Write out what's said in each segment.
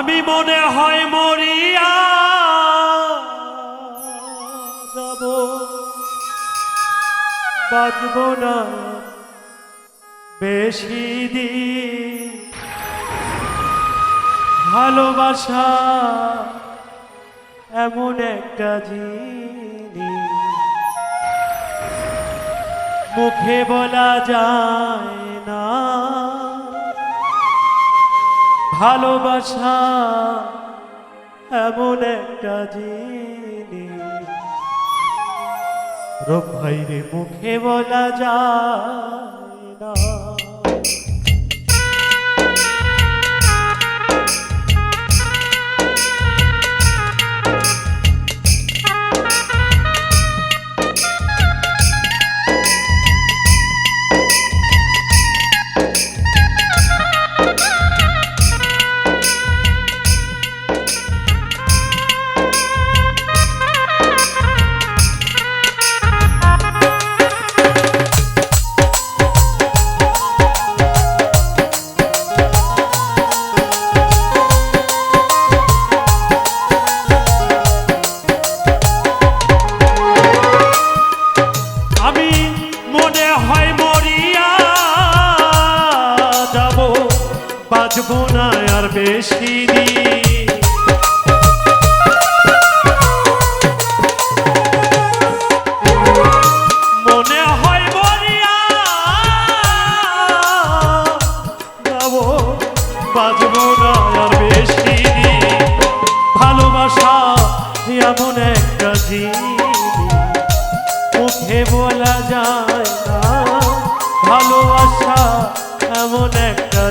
আমি মনে হয় মরিয়া যাব। বাজব না বেশি দিন। ভালোবাসা এমন একটা জিনিস। মুখে বলা যায় ভালোবাসা এমন একটা রব ভাইরে মুখে বলা যায়। ভালোবাসা এমন একটা জিনিস। বলা যায় ভালোবাসা এমন একটা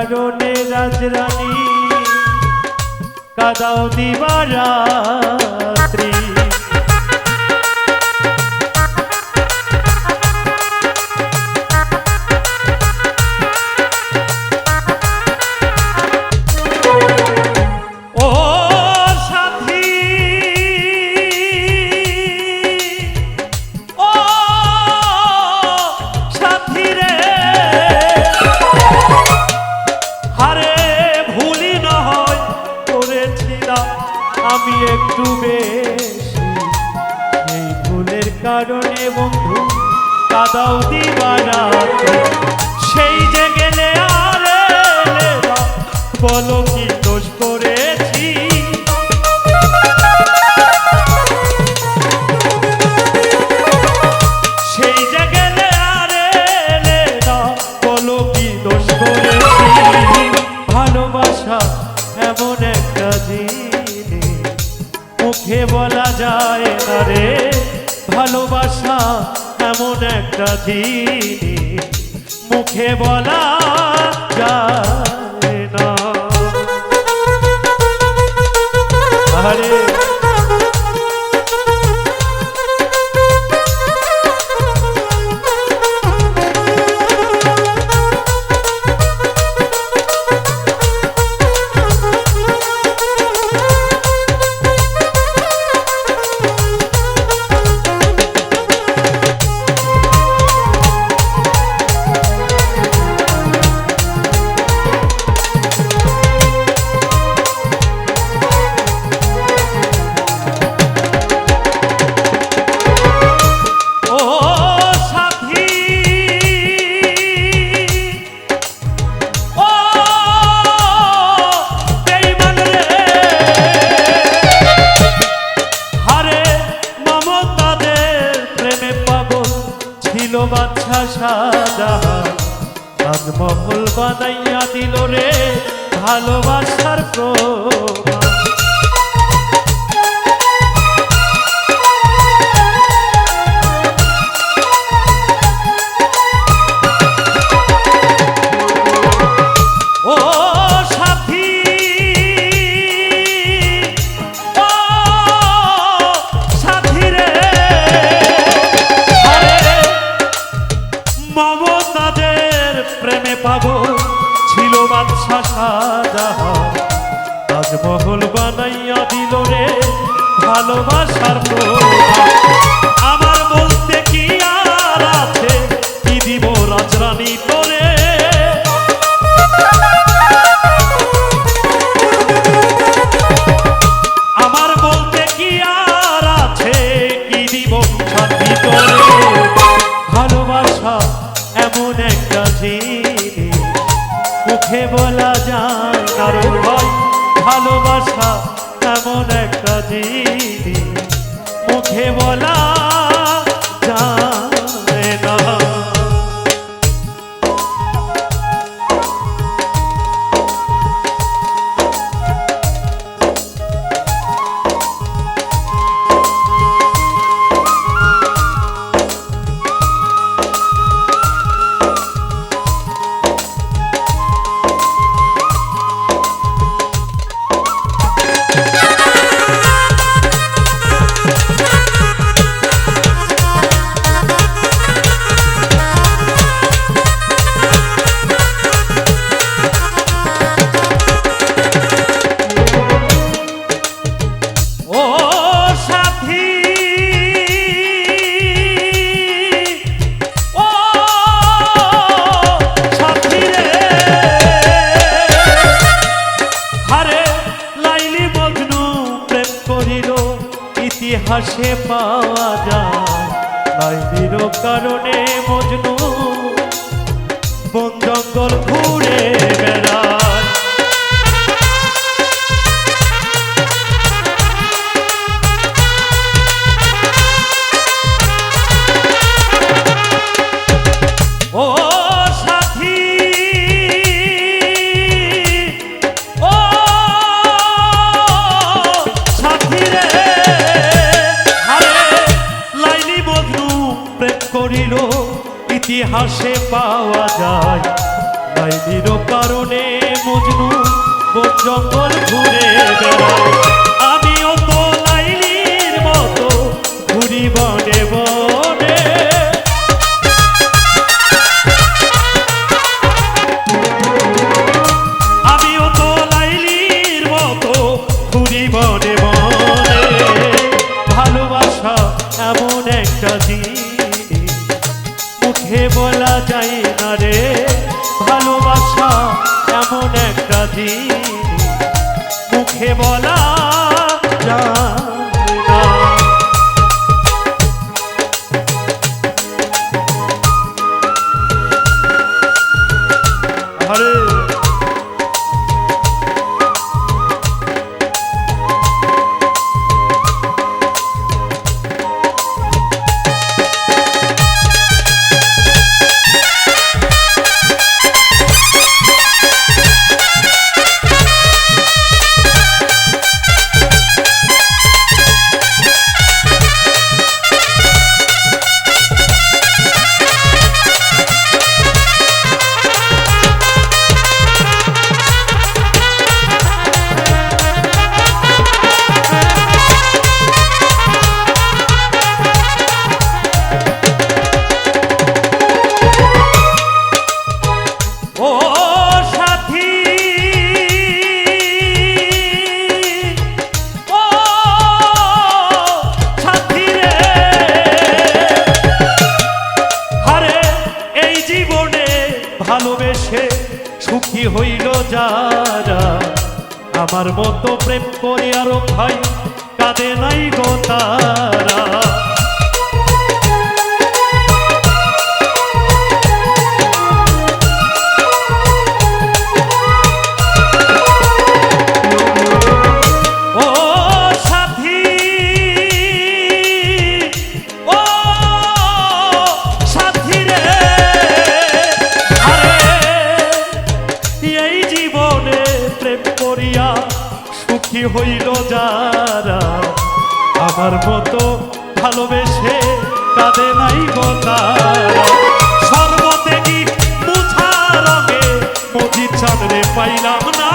কারণে রাজরানী কাদাও দিবারাত্রি। আমি একটু বেশি। এই ভুলের কারণে বন্ধু, কাদাও দিবারা সেই যে গেলে আর বলো কি জিনিস মুখে বলা যায়। ছিল বাচ্চা সাদা আজ মহল বানাইয়া দিল রে ভালোবাসার প্রভা কেমন একটা দিদি মুখে বলা করিল, ইতিহাসে পাওয়া যায়। বাইদির কারণে মজনু জঙ্গল ঘুরে বেড়ায়। আমিও তো লাইলির মতো ঘুরি বনে বনে। যাবে নাই গোতা সুখী হইল যারা আমার মতো ভালোবেসে কাঁদে নাই গোতা সর্বত্যাগী মুছা রঙে চাঁদরে পাইলাম না।